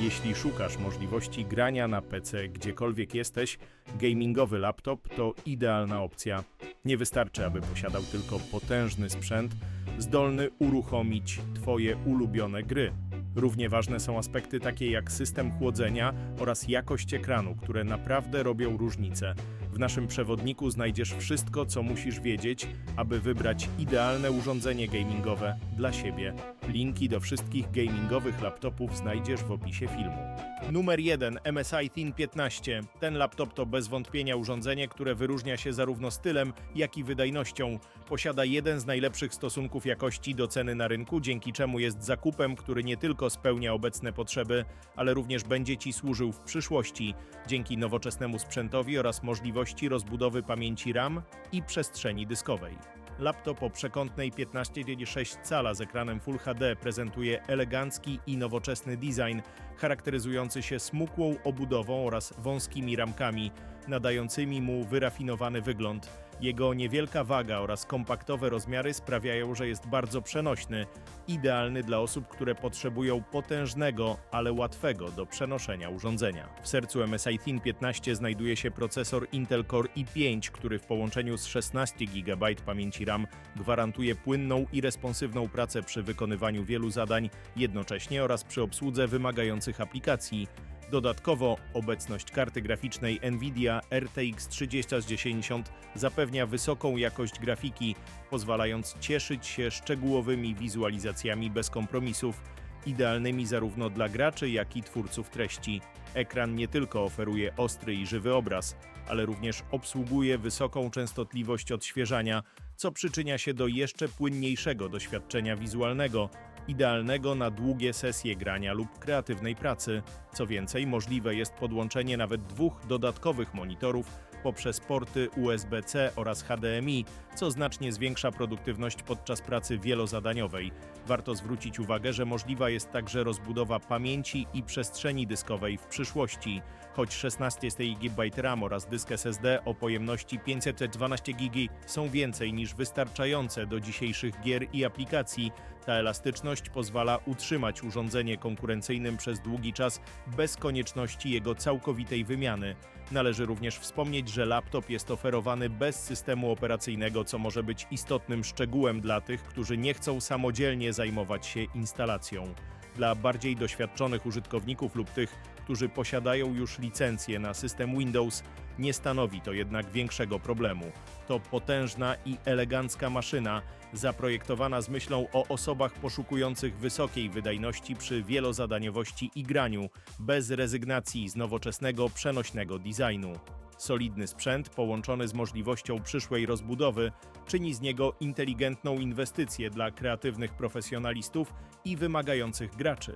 Jeśli szukasz możliwości grania na PC gdziekolwiek jesteś, gamingowy laptop to idealna opcja. Nie wystarczy, aby posiadał tylko potężny sprzęt, zdolny uruchomić Twoje ulubione gry. Równie ważne są aspekty takie jak system chłodzenia oraz jakość ekranu, które naprawdę robią różnicę. W naszym przewodniku znajdziesz wszystko, co musisz wiedzieć, aby wybrać idealne urządzenie gamingowe dla siebie. Linki do wszystkich gamingowych laptopów znajdziesz w opisie filmu. Numer 1 MSI Thin 15. Ten laptop to bez wątpienia urządzenie, które wyróżnia się zarówno stylem, jak i wydajnością. Posiada jeden z najlepszych stosunków jakości do ceny na rynku, dzięki czemu jest zakupem, który nie tylko spełnia obecne potrzeby, ale również będzie Ci służył w przyszłości dzięki nowoczesnemu sprzętowi oraz możliwości rozbudowy pamięci RAM i przestrzeni dyskowej. Laptop o przekątnej 15,6 cala z ekranem Full HD prezentuje elegancki i nowoczesny design, charakteryzujący się smukłą obudową oraz wąskimi ramkami, nadającymi mu wyrafinowany wygląd. Jego niewielka waga oraz kompaktowe rozmiary sprawiają, że jest bardzo przenośny, idealny dla osób, które potrzebują potężnego, ale łatwego do przenoszenia urządzenia. W sercu MSI Thin 15 znajduje się procesor Intel Core i5, który w połączeniu z 16 GB pamięci RAM gwarantuje płynną i responsywną pracę przy wykonywaniu wielu zadań jednocześnie oraz przy obsłudze wymagających aplikacji. Dodatkowo obecność karty graficznej Nvidia RTX 3090 zapewnia wysoką jakość grafiki, pozwalając cieszyć się szczegółowymi wizualizacjami bez kompromisów, idealnymi zarówno dla graczy, jak i twórców treści. Ekran nie tylko oferuje ostry i żywy obraz, ale również obsługuje wysoką częstotliwość odświeżania, co przyczynia się do jeszcze płynniejszego doświadczenia wizualnego, idealnego na długie sesje grania lub kreatywnej pracy. Co więcej, możliwe jest podłączenie nawet dwóch dodatkowych monitorów poprzez porty USB-C oraz HDMI, co znacznie zwiększa produktywność podczas pracy wielozadaniowej. Warto zwrócić uwagę, że możliwa jest także rozbudowa pamięci i przestrzeni dyskowej w przyszłości. Choć 16 GB RAM oraz dysk SSD o pojemności 512 GB są więcej niż wystarczające do dzisiejszych gier i aplikacji, ta elastyczność pozwala utrzymać urządzenie konkurencyjnym przez długi czas bez konieczności jego całkowitej wymiany. Należy również wspomnieć, że laptop jest oferowany bez systemu operacyjnego, co może być istotnym szczegółem dla tych, którzy nie chcą samodzielnie zajmować się instalacją. Dla bardziej doświadczonych użytkowników lub tych, którzy posiadają już licencję na system Windows, nie stanowi to jednak większego problemu. To potężna i elegancka maszyna, zaprojektowana z myślą o osobach poszukujących wysokiej wydajności przy wielozadaniowości i graniu, bez rezygnacji z nowoczesnego, przenośnego designu. Solidny sprzęt połączony z możliwością przyszłej rozbudowy czyni z niego inteligentną inwestycję dla kreatywnych profesjonalistów i wymagających graczy.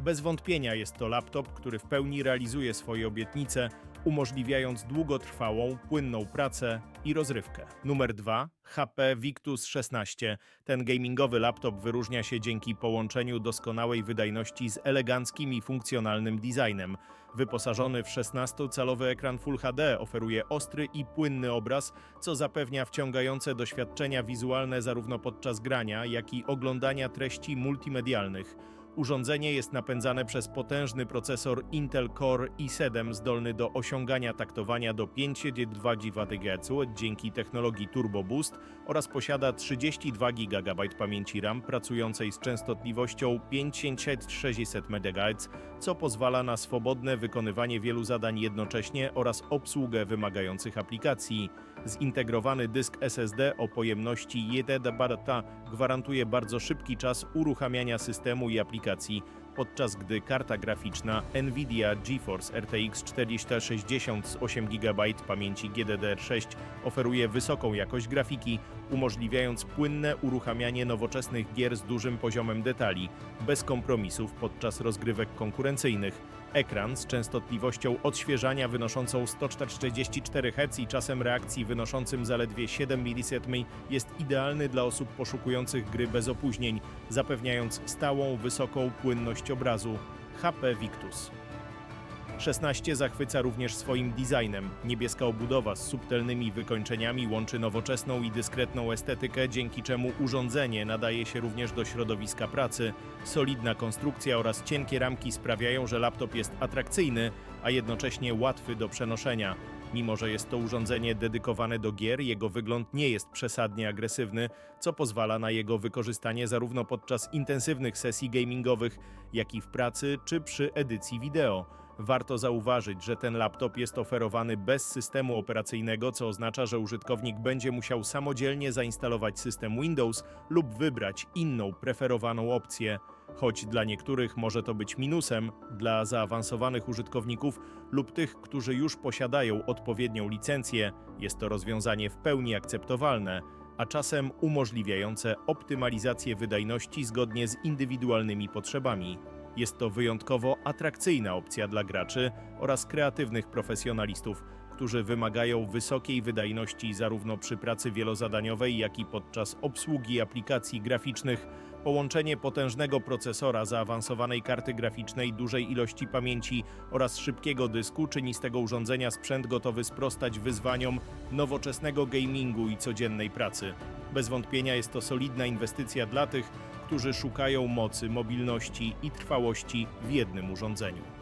Bez wątpienia jest to laptop, który w pełni realizuje swoje obietnice, umożliwiając długotrwałą, płynną pracę i rozrywkę. Numer 2. HP Victus 16. Ten gamingowy laptop wyróżnia się dzięki połączeniu doskonałej wydajności z eleganckim i funkcjonalnym designem. Wyposażony w 16-calowy ekran Full HD oferuje ostry i płynny obraz, co zapewnia wciągające doświadczenia wizualne zarówno podczas grania, jak i oglądania treści multimedialnych. Urządzenie jest napędzane przez potężny procesor Intel Core i7 zdolny do osiągania taktowania do 5,2 GHz dzięki technologii Turbo Boost oraz posiada 32 GB pamięci RAM pracującej z częstotliwością 5600 MHz, co pozwala na swobodne wykonywanie wielu zadań jednocześnie oraz obsługę wymagających aplikacji. Zintegrowany dysk SSD o pojemności 1 TB gwarantuje bardzo szybki czas uruchamiania systemu i aplikacji, podczas gdy karta graficzna Nvidia GeForce RTX 4060 z 8 GB pamięci GDDR6 oferuje wysoką jakość grafiki, umożliwiając płynne uruchamianie nowoczesnych gier z dużym poziomem detali, bez kompromisów podczas rozgrywek konkurencyjnych. Ekran z częstotliwością odświeżania wynoszącą 144 Hz i czasem reakcji wynoszącym zaledwie 7 ms jest idealny dla osób poszukujących gry bez opóźnień, zapewniając stałą, wysoką płynność obrazu. HP Victus. 16 zachwyca również swoim designem. Niebieska obudowa z subtelnymi wykończeniami łączy nowoczesną i dyskretną estetykę, dzięki czemu urządzenie nadaje się również do środowiska pracy. Solidna konstrukcja oraz cienkie ramki sprawiają, że laptop jest atrakcyjny, a jednocześnie łatwy do przenoszenia. Mimo, że jest to urządzenie dedykowane do gier, jego wygląd nie jest przesadnie agresywny, co pozwala na jego wykorzystanie zarówno podczas intensywnych sesji gamingowych, jak i w pracy czy przy edycji wideo. Warto zauważyć, że ten laptop jest oferowany bez systemu operacyjnego, co oznacza, że użytkownik będzie musiał samodzielnie zainstalować system Windows lub wybrać inną preferowaną opcję. Choć dla niektórych może to być minusem, dla zaawansowanych użytkowników lub tych, którzy już posiadają odpowiednią licencję, jest to rozwiązanie w pełni akceptowalne, a czasem umożliwiające optymalizację wydajności zgodnie z indywidualnymi potrzebami. Jest to wyjątkowo atrakcyjna opcja dla graczy oraz kreatywnych profesjonalistów, którzy wymagają wysokiej wydajności zarówno przy pracy wielozadaniowej, jak i podczas obsługi aplikacji graficznych. Połączenie potężnego procesora, zaawansowanej karty graficznej, dużej ilości pamięci oraz szybkiego dysku czyni z tego urządzenia sprzęt gotowy sprostać wyzwaniom nowoczesnego gamingu i codziennej pracy. Bez wątpienia jest to solidna inwestycja dla tych, którzy szukają mocy, mobilności i trwałości w jednym urządzeniu.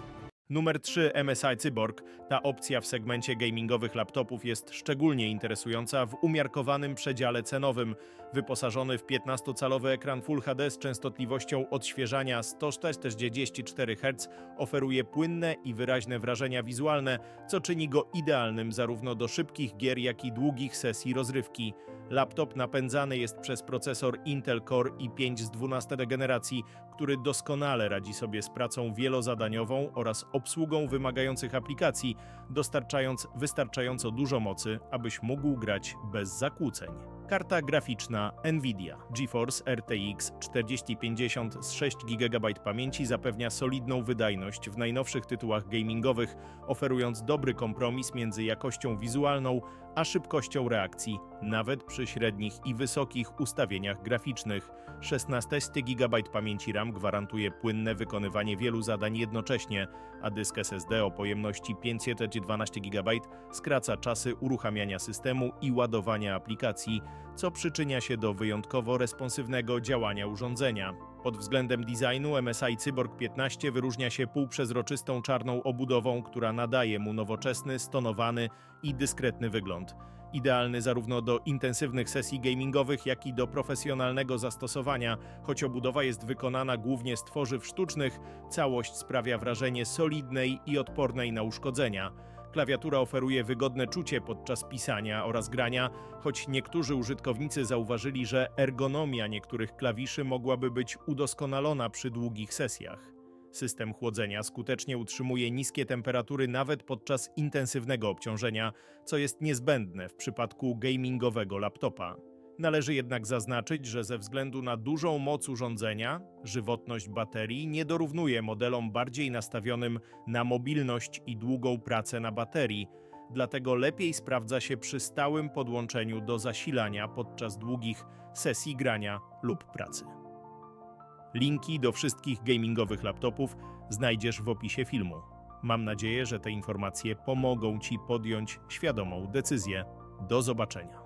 Numer 3 MSI Cyborg. Ta opcja w segmencie gamingowych laptopów jest szczególnie interesująca w umiarkowanym przedziale cenowym. Wyposażony w 15-calowy ekran Full HD z częstotliwością odświeżania 144 Hz oferuje płynne i wyraźne wrażenia wizualne, co czyni go idealnym zarówno do szybkich gier, jak i długich sesji rozrywki. Laptop napędzany jest przez procesor Intel Core i5 z 12 generacji, który doskonale radzi sobie z pracą wielozadaniową oraz obsługą wymagających aplikacji, dostarczając wystarczająco dużo mocy, abyś mógł grać bez zakłóceń. Karta graficzna Nvidia GeForce RTX 4050 z 6 GB pamięci zapewnia solidną wydajność w najnowszych tytułach gamingowych, oferując dobry kompromis między jakością wizualną a szybkością reakcji, nawet przy średnich i wysokich ustawieniach graficznych. 16 GB pamięci RAM gwarantuje płynne wykonywanie wielu zadań jednocześnie, a dysk SSD o pojemności 512 GB skraca czasy uruchamiania systemu i ładowania aplikacji, co przyczynia się do wyjątkowo responsywnego działania urządzenia. Pod względem designu MSI Cyborg 15 wyróżnia się półprzezroczystą czarną obudową, która nadaje mu nowoczesny, stonowany i dyskretny wygląd. Idealny zarówno do intensywnych sesji gamingowych, jak i do profesjonalnego zastosowania, choć obudowa jest wykonana głównie z tworzyw sztucznych, całość sprawia wrażenie solidnej i odpornej na uszkodzenia. Klawiatura oferuje wygodne czucie podczas pisania oraz grania, choć niektórzy użytkownicy zauważyli, że ergonomia niektórych klawiszy mogłaby być udoskonalona przy długich sesjach. System chłodzenia skutecznie utrzymuje niskie temperatury nawet podczas intensywnego obciążenia, co jest niezbędne w przypadku gamingowego laptopa. Należy jednak zaznaczyć, że ze względu na dużą moc urządzenia, żywotność baterii nie dorównuje modelom bardziej nastawionym na mobilność i długą pracę na baterii, dlatego lepiej sprawdza się przy stałym podłączeniu do zasilania podczas długich sesji grania lub pracy. Linki do wszystkich gamingowych laptopów znajdziesz w opisie filmu. Mam nadzieję, że te informacje pomogą Ci podjąć świadomą decyzję. Do zobaczenia.